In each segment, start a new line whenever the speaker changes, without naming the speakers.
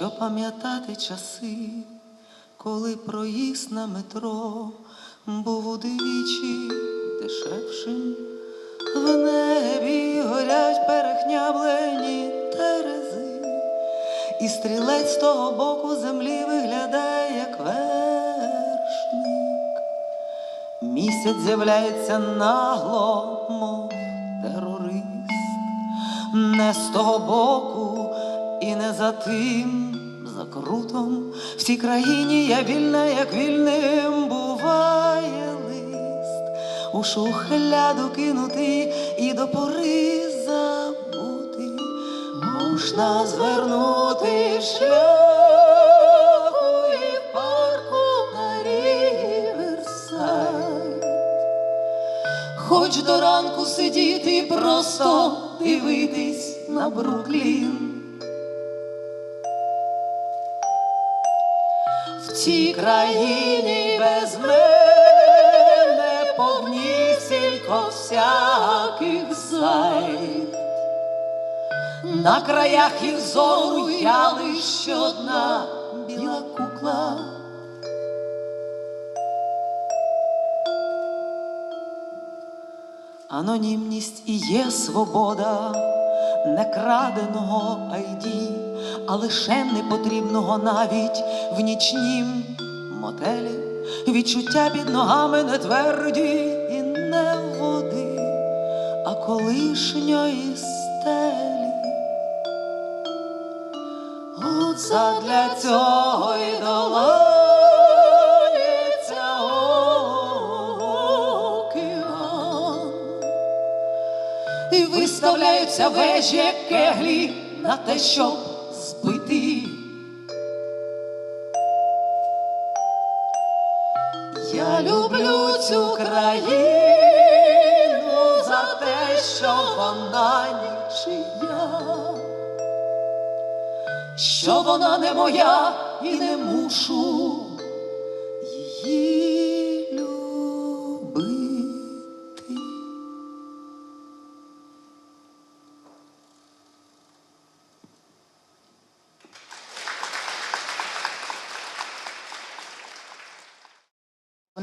що пам'ятати часи, коли проїзд на метро був удвічі дешевшим. В небі горять перехняблені терези, і стрілець з того боку землі виглядає, як вершник. Місяць з'являється нагло, мов терорист, не з того боку не за тим закрутом. В цій країні я вільна, як вільним буває лист, у шухляду кинутий і до пори забути, можна звернути шляху і парку на Ріверсайд. Хоч до ранку сидіти просто дивитись на Бруклін. Цій країні без мене повнісінько всяких зайд. На краях їх зору я лиш одна біла кукла. Анонімність і є свобода не краденого айді, а лише непотрібного навіть в нічнім мотелі. Відчуття під ногами не тверді і не води, а колишньої стелі. От задля цього і океан. І виставляються вежі кеглі на те, щоб Я люблю цю країну за те, що вона нічия, що вона не моя і не мушу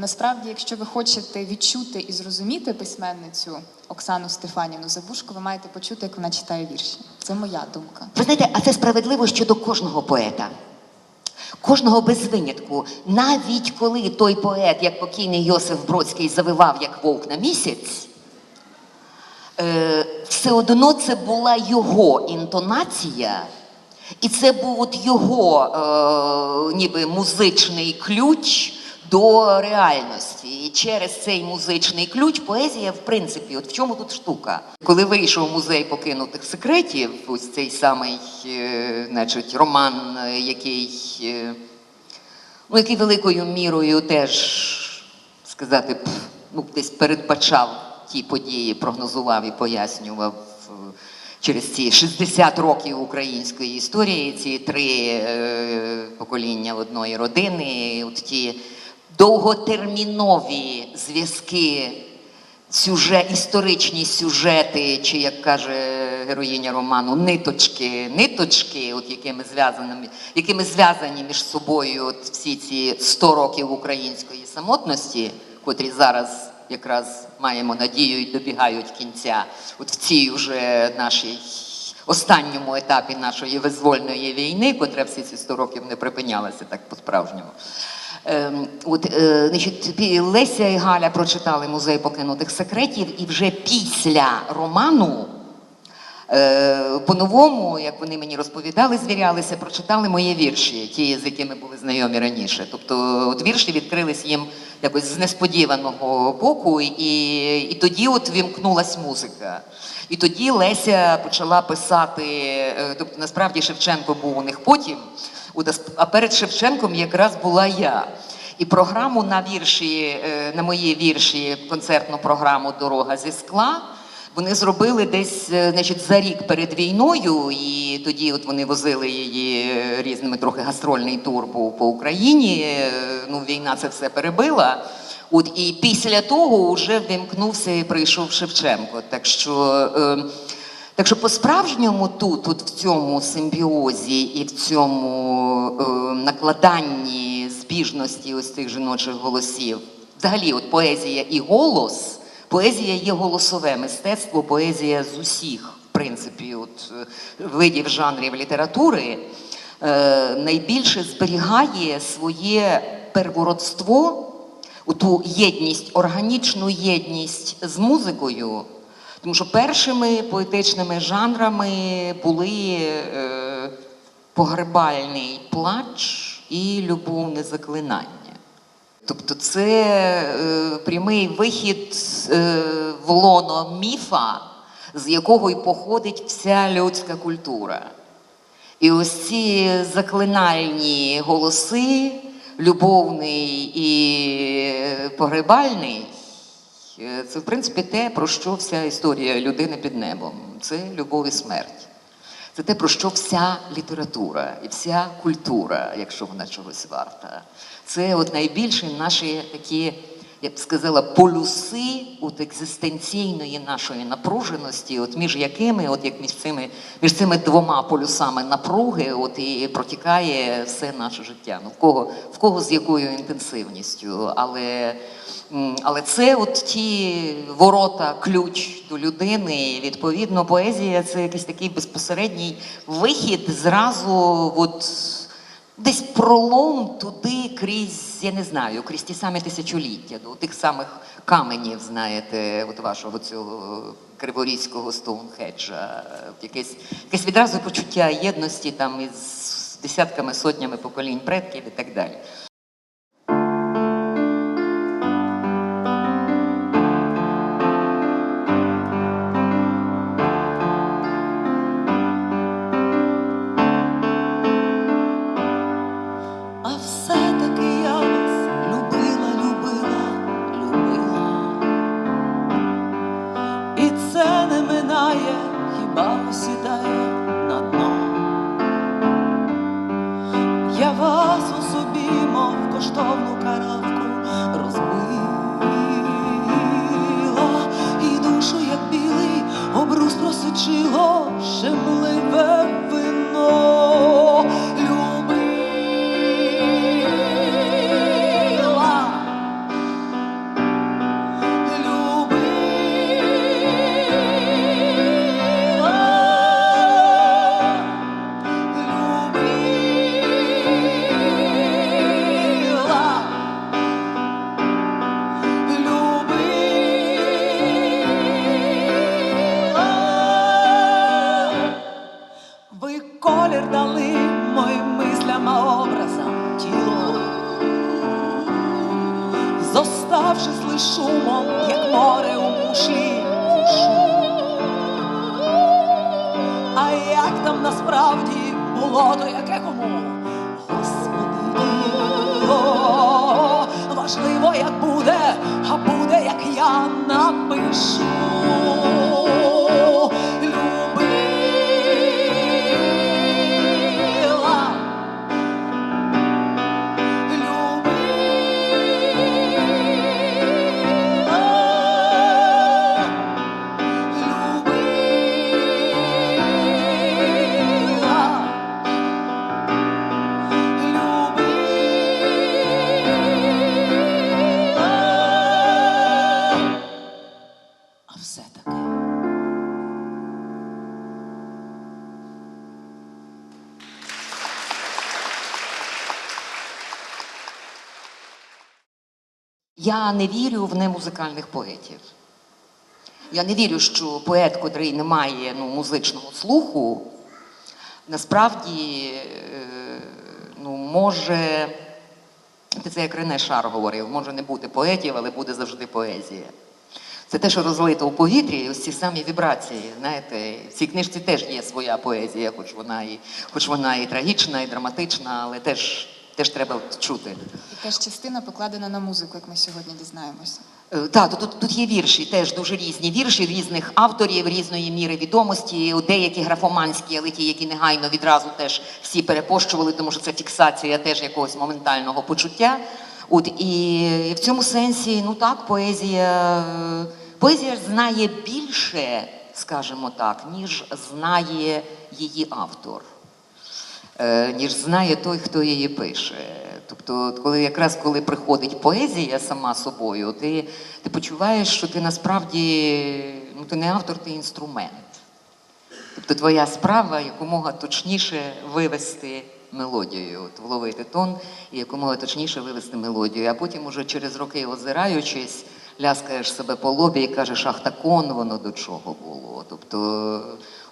насправді, якщо ви хочете відчути і зрозуміти письменницю Оксану Стефаніну Забушко, ви маєте почути, як вона читає вірші. Це моя думка.
Ви знаєте, а це справедливо щодо кожного поета. Кожного без винятку. Навіть коли той поет, як покійний Йосиф Бродський, завивав як вовк на місяць, е, все одно це була його інтонація, і це був от його е, ніби музичний ключ до реальності. І через цей музичний ключ поезія, в принципі, от в чому тут штука? Коли вийшов музей покинутих секретів, ось цей самий, е, значить, роман, е, який, е, ну, який великою мірою теж сказати, б, ну, десь передбачав ті події, прогнозував і пояснював через ці 60 років української історії, ці три е, покоління одної родини, от ті довготермінові зв'язки, сюжет, історичні сюжети, чи як каже героїня роману, ниточки, ниточки, от якими зв'язані, якими зв'язані між собою от всі ці 100 років української самотності, котрі зараз якраз маємо надію і добігають кінця, от в цій вже нашій останньому етапі нашої визвольної війни, котра всі ці 100 років не припинялася так по-справжньому. Ем, от, е, значить, Леся і Галя прочитали музей покинутих секретів, і вже після роману, е, по-новому, як вони мені розповідали, звірялися, прочитали мої вірші, ті, з якими були знайомі раніше. Тобто, от вірші відкрились їм якось з несподіваного боку, і, і тоді от вімкнулась музика. І тоді Леся почала писати, е, тобто насправді Шевченко був у них потім, от, а перед Шевченком якраз була я. І програму на вірші, е, на мої вірші, концертну програму Дорога зі скла. Вони зробили десь е, значить, за рік перед війною, і тоді от вони возили її е, різними трохи гастрольний тур був по Україні. Ну, війна це все перебила. От і після того вже вимкнувся і прийшов Шевченко. Так що е, Так що по-справжньому тут, от в цьому симбіозі і в цьому е, накладанні збіжності ось цих жіночих голосів, взагалі, от поезія і голос, поезія є голосове мистецтво, поезія з усіх, в принципі, от, е, видів жанрів літератури, е, найбільше зберігає своє первородство, ту єдність, органічну єдність з музикою. Тому що першими поетичними жанрами були е, погребальний плач і любовне заклинання. Тобто це е, прямий вихід е, в міфа, з якого й походить вся людська культура. І ось ці заклинальні голоси, любовний і погребальний, е, це в принципі те, про що вся історія людини під небом. Це любов і смерть. Це те, про що вся література і вся культура, якщо вона чогось варта. Це от найбільші наші такі, я б сказала, полюси от екзистенційної нашої напруженості, от між якими, от як між цими, між цими двома полюсами напруги, от і протікає все наше життя. Ну в кого, в кого з якою інтенсивністю, але. Але це от ті ворота, ключ до людини. Відповідно, поезія це якийсь такий безпосередній вихід зразу, от десь пролом туди крізь, я не знаю, крізь ті самі тисячоліття, до тих самих каменів, знаєте, от вашого цього криворізького Стоунхеджа. Якесь, якесь відразу почуття єдності там із десятками, сотнями поколінь предків і так далі.
soul. Я не
вірю в немузикальних поетів. Я не вірю, що поет, котрий не має ну, музичного слуху, насправді е, ну, може, це як Рене Шар говорив, може не бути поетів, але буде завжди поезія. Це те, що розлито у повітрі, ось ці самі вібрації. Знаєте, в цій книжці теж є своя поезія, хоч вона і, хоч вона і трагічна, і драматична, але теж, теж треба чути.
І теж частина покладена на музику, як ми сьогодні дізнаємося.
Е, Так, тут, тут є вірші, теж дуже різні вірші різних авторів, різної міри відомості, деякі графоманські, але ті, які негайно відразу теж всі перепощували, тому що це фіксація теж якогось моментального почуття. От і в цьому сенсі, ну так, поезія, поезія знає більше скажімо так, ніж знає її автор. Е, ніж знає той, хто її пише. Тобто, коли якраз коли приходить поезія сама собою, ти, ти почуваєш, що ти насправді ну, ти не автор, ти інструмент. Тобто твоя справа якомога точніше вивести мелодію, от вловити тон і якомога точніше вивести мелодію. А потім, уже через роки озираючись, ляскаєш себе по лобі і кажеш, ах, так он воно до чого було. Тобто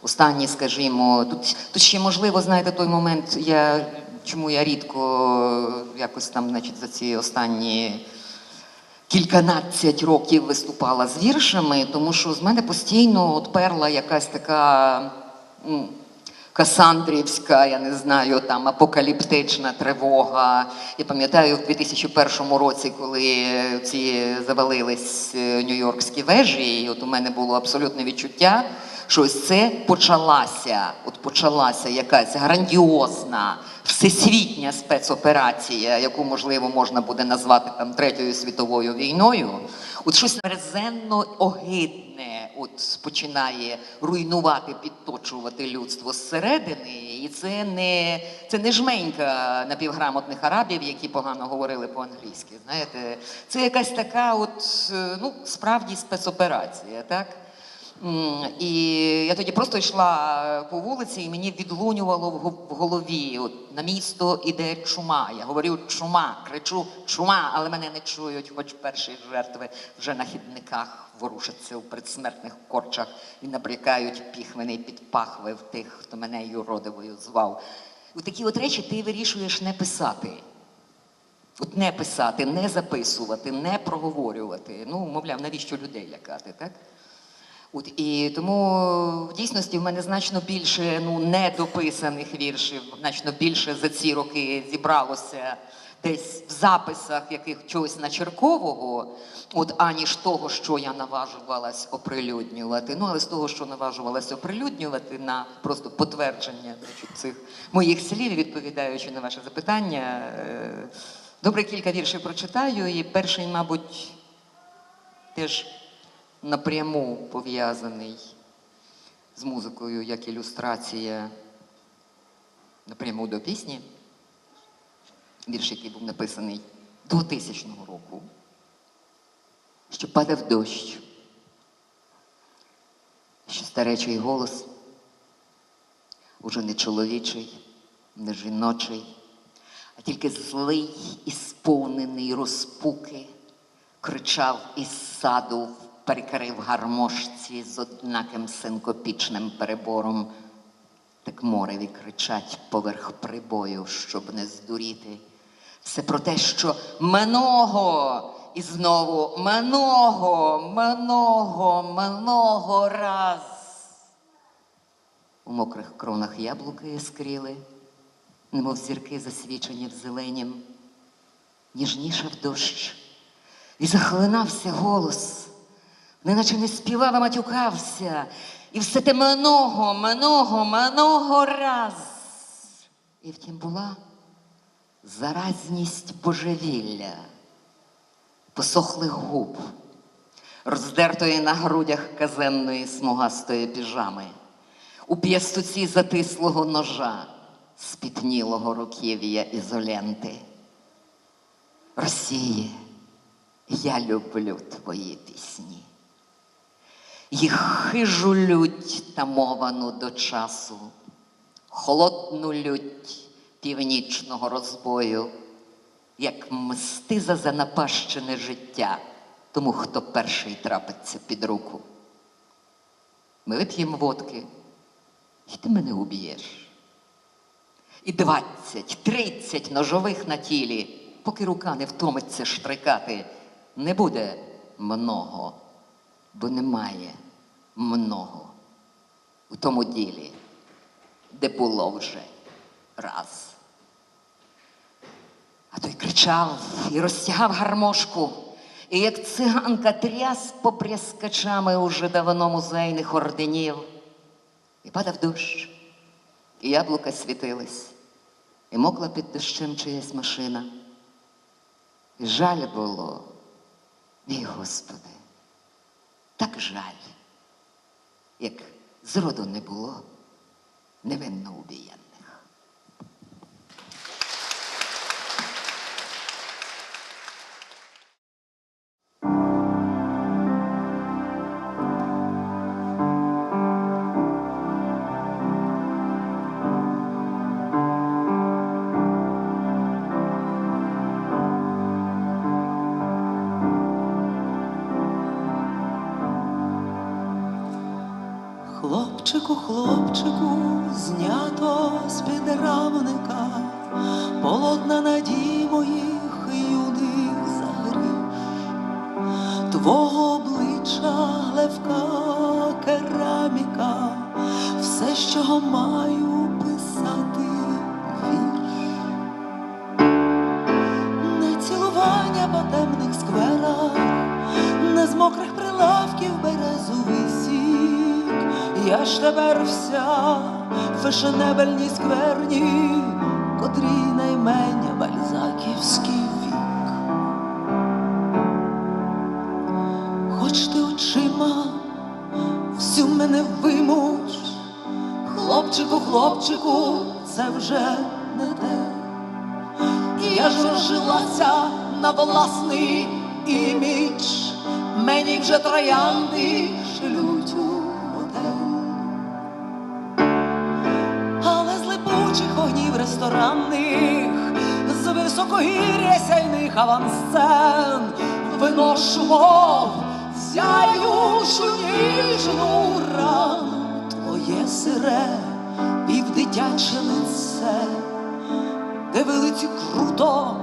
останні, скажімо, тут, тут ще можливо, знаєте, той момент, я, чому я рідко якось там, значить, за ці останні кільканадцять років виступала з віршами, тому що з мене постійно от перла якась така касандрівська, я не знаю, там апокаліптична тривога. Я пам'ятаю, в 2001 році, коли ці завалились е, нью-йоркські вежі, і от у мене було абсолютне відчуття, що ось це почалася, от почалася якась грандіозна всесвітня спецоперація, яку можливо можна буде назвати там Третьою світовою війною. От щось мерзенно огидне от починає руйнувати, підточувати людство зсередини. І це не, це не жменька напівграмотних арабів, які погано говорили по-англійськи. Знаєте, це якась така, от, е, ну, справді спецоперація, так? І я тоді просто йшла по вулиці, і мені відлунювало в голові. От на місто іде чума. Я говорю чума, кричу чума, але мене не чують, хоч перші жертви вже на хідниках ворушаться у предсмертних корчах і набрякають піхвини під пахви в тих, хто мене юродивою звав. У такі от речі ти вирішуєш не писати. От не писати, не записувати, не проговорювати. Ну, мовляв, навіщо людей лякати, так? От, і тому в дійсності в мене значно більше ну, недописаних віршів, значно більше за ці роки зібралося десь в записах яких чогось начеркового, от, аніж того, що я наважувалась оприлюднювати. Ну, але з того, що наважувалась оприлюднювати на просто потвердження значить, цих моїх слів, відповідаючи на ваше запитання, е, добре кілька віршів прочитаю, і перший, мабуть, теж напряму пов'язаний з музикою як ілюстрація напряму до пісні. Вірш, який був написаний 2000 року, що падав дощ, що старечий голос уже не чоловічий, не жіночий, а тільки злий і сповнений розпуки, кричав із саду в перекрив гармошці з однаким синкопічним перебором. Так мореві кричать поверх прибою, щоб не здуріти. Все про те, що много і знову много, много, много раз. У мокрих кронах яблуки іскріли, немов зірки засвічені в зеленім, ніжнішав дощ, і захлинався голос, неначе не співав, а матюкався, і все те много, много, много раз. І втім була заразність божевілля, посохлих губ, роздертої на грудях казенної смугастої піжами, у п'ястуці затислого ножа, спітнілого руків'я ізоленти. Росіє, я люблю твої пісні. Їх хижу лють тамовану до часу, холодну лють північного розбою, як мсти за занапащене життя тому, хто перший трапиться під руку. Ми вип'ємо водки, і ти мене уб'єш. І двадцять, тридцять ножових на тілі, поки рука не втомиться штрикати, не буде много, бо немає много у тому ділі, де було вже раз. А той кричав і розтягав гармошку, і як циганка тряс по пряскачами уже давно музейних орденів. І падав дощ, і яблука світились, і мокла під дощем чиясь машина. І жаль було, мій Господи, так жаль. як зроду не було невинно убієнних.
Хлопчику, знято з під рамника, полотна надій моїх юних загріш, твого обличчя левка кераміка, все, що маю писати вірш. Не цілування по темних скверах, не з мокрих прилавків березовий сік. Я ж тепер вся в фешенебельній скверні, котрій наймення бальзаківський вік. Хоч ти очима всю мене вимуч, хлопчику, хлопчику, це вже не те. Я ж розжилася на власний імідж, мені вже троянди липучих огнів ресторанних, з високогір'я сяйних авансцен виношу мов сяючу ніжну рану твоє сире півдитяче лице де вилиці круто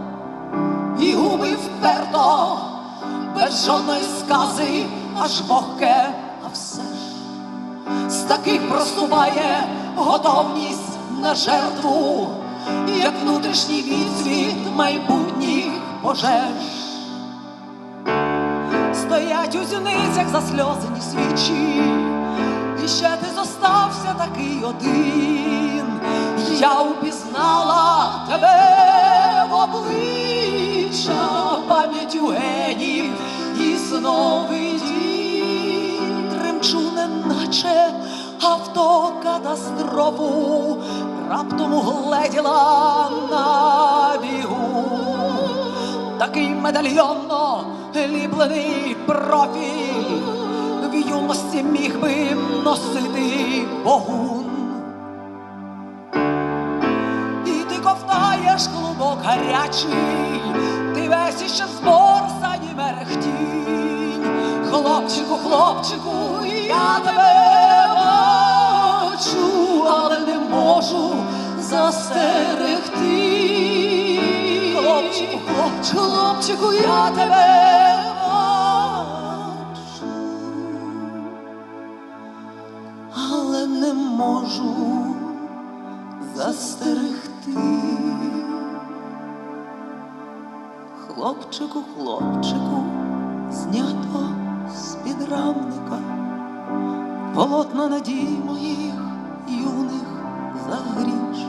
і губи вперто, без жодної скази, аж вогке, а все ж з таких проступає готовність на жертву, як внутрішній відсвіт майбутніх пожеж. Стоять у зіницях засльозані свічі, і ще ти зостався такий один. Я упізнала тебе в обличчя пам'яттю генів і знов дім тремчу, неначе автокатастрофу, раптом угледіла на бігу такий медальйонно ліплений профіль в юності міг би носити богун. І ти ковтаєш клубок гарячий, ти весь іще зборсані мерехтінь. Хлопчику, хлопчику, я тебе бачу, але не можу застерегти. Хлопчику, хлопчику, хлопчику, я тебе бачу, але не можу застерегти. Хлопчику, хлопчику, знято з підрамника, полотна надій моїх юних загріш,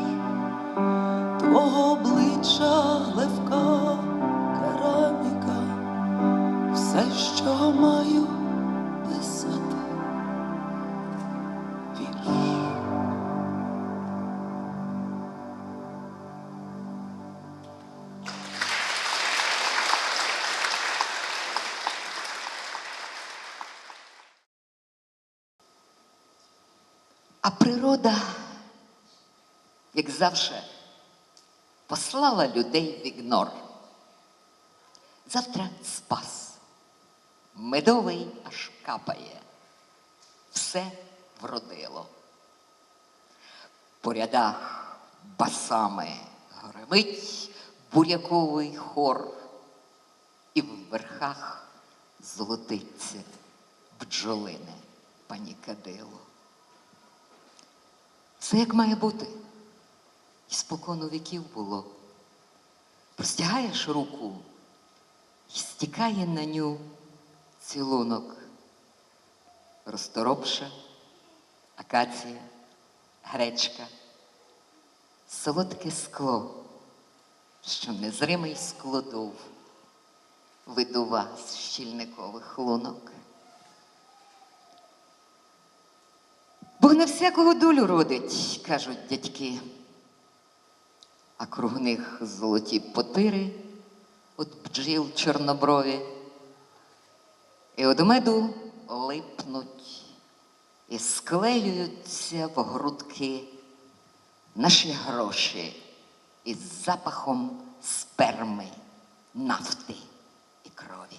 природа, як завжди, послала людей в ігнор. Завтра спас, медовий аж капає, все вродило. По рядах басами гремить буряковий хор, і в верхах золотиться бджолине панікадило. Все як має бути. І спокону віків було. Простягаєш руку і стікає на ню цілунок. Розторопша, акація, гречка, солодке скло, що незримий складов видува з щільникових лунок. На всякого долю родить, кажуть дядьки. А круг них золоті потири, от бджіл чорноброві. І од меду липнуть і склеюються в грудки наші гроші із запахом сперми, нафти і крові.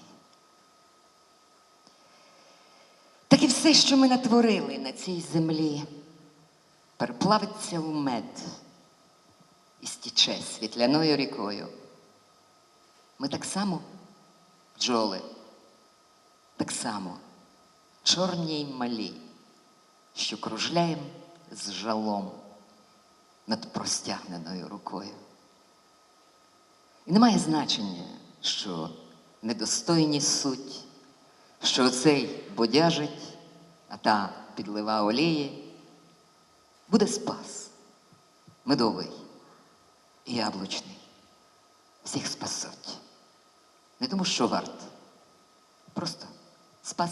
Так і все, що ми натворили на цій землі, переплавиться в мед і стіче світляною рікою. Ми так само бджоли, так само чорні й малі, що кружляєм з жалом над простягненою рукою. І немає значення, що недостойні суть, що оцей бодяжить, а та підлива олії, буде спас, медовий і яблучний. Всіх спасуть. Не тому, що варт. Просто спас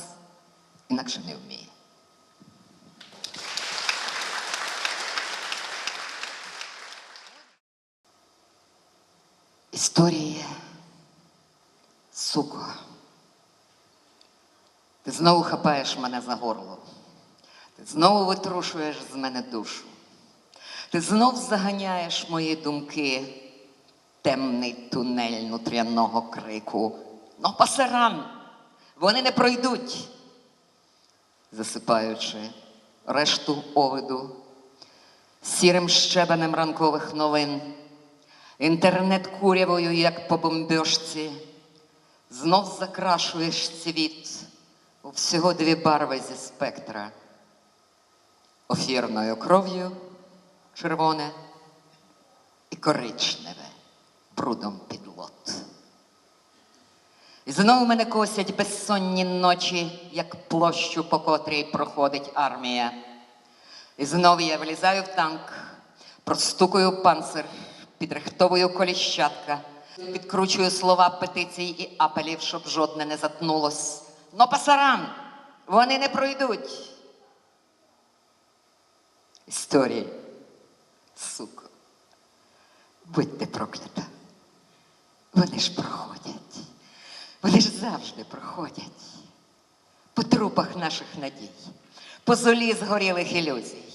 інакше не вміє. Історія, суко. Ти знову хапаєш мене за горло. Ти знову витрушуєш з мене душу. Ти знов заганяєш мої думки темний тунель нутряного крику. Ну, пасаран, вони не пройдуть, засипаючи решту овиду сірим щебенем ранкових новин, інтернет курявою, як по бомбьошці, знов закрашуєш світ у всього дві барви зі спектра офірною кров'ю червоне і коричневе брудом підлот. І знову мене косять безсонні ночі, як площу, по котрій проходить армія. І знову я влізаю в танк, простукую панцир, підрихтовую коліщатка, підкручую слова петицій і апелів, щоб жодне не затнулось. Но пасаран, вони не пройдуть. Історії, суко, будьте проклята. Вони ж проходять. Вони ж завжди проходять. По трупах наших надій, по золі згорілих ілюзій.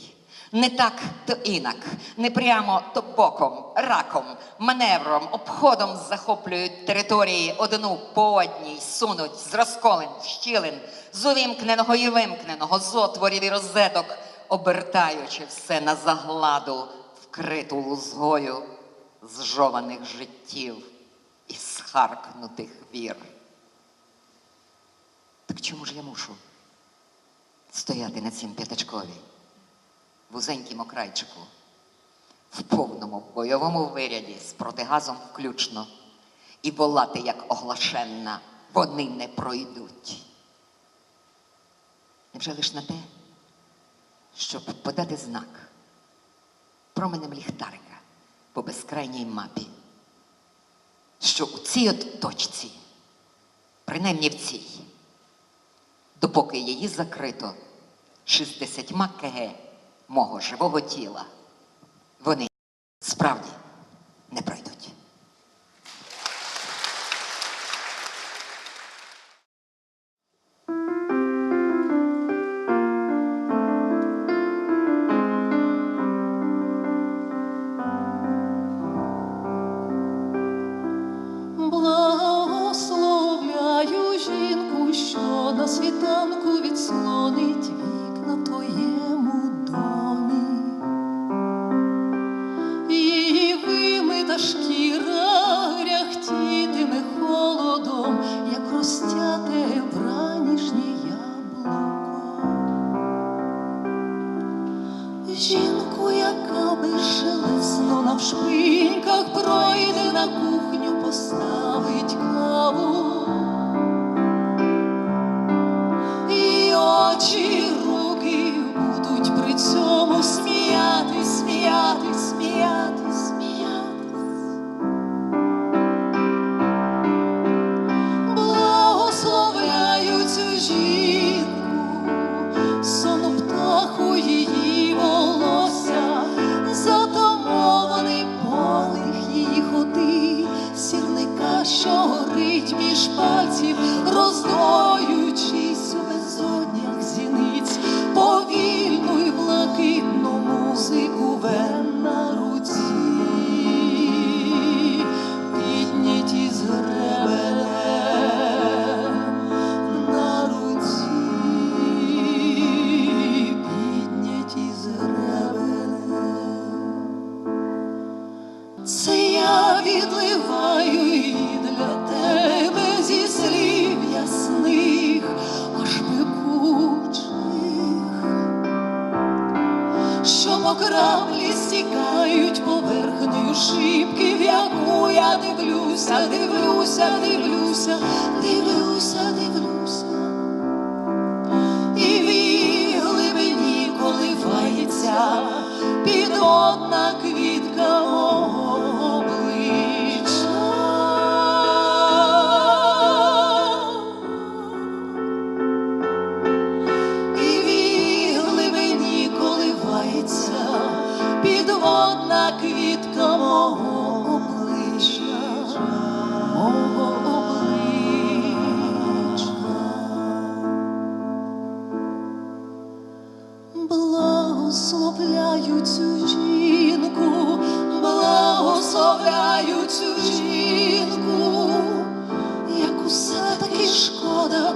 Не так, то інак, не прямо, то боком, раком, маневром, обходом захоплюють території одну по одній, сунуть з розколин, щілин, з увімкненого і вимкненого, з отворів і розеток, обертаючи все на загладу, вкриту лузгою зжованих життів і схаркнутих вір. Так чому ж я мушу стояти на цім п'ятачкові, вузенькім окрайчику, в повному бойовому виряді з протигазом включно, і волати, як оглашенна, вони не пройдуть. Невже лиш на те, щоб подати знак променем ліхтарика по безкрайній мапі, що у цій от точці, принаймні в цій, допоки її закрито 60 кг мого живого тіла, вони справді
відливаю і для тебе зі слів ясних, аж пекучих, що по краплі стікають поверхнею шибки, в яку я дивлюся, дивлюся, дивлюся, дивлюся, дивлюся. благословляю цю жінку, благословляю цю жінку, як усе таки шкода.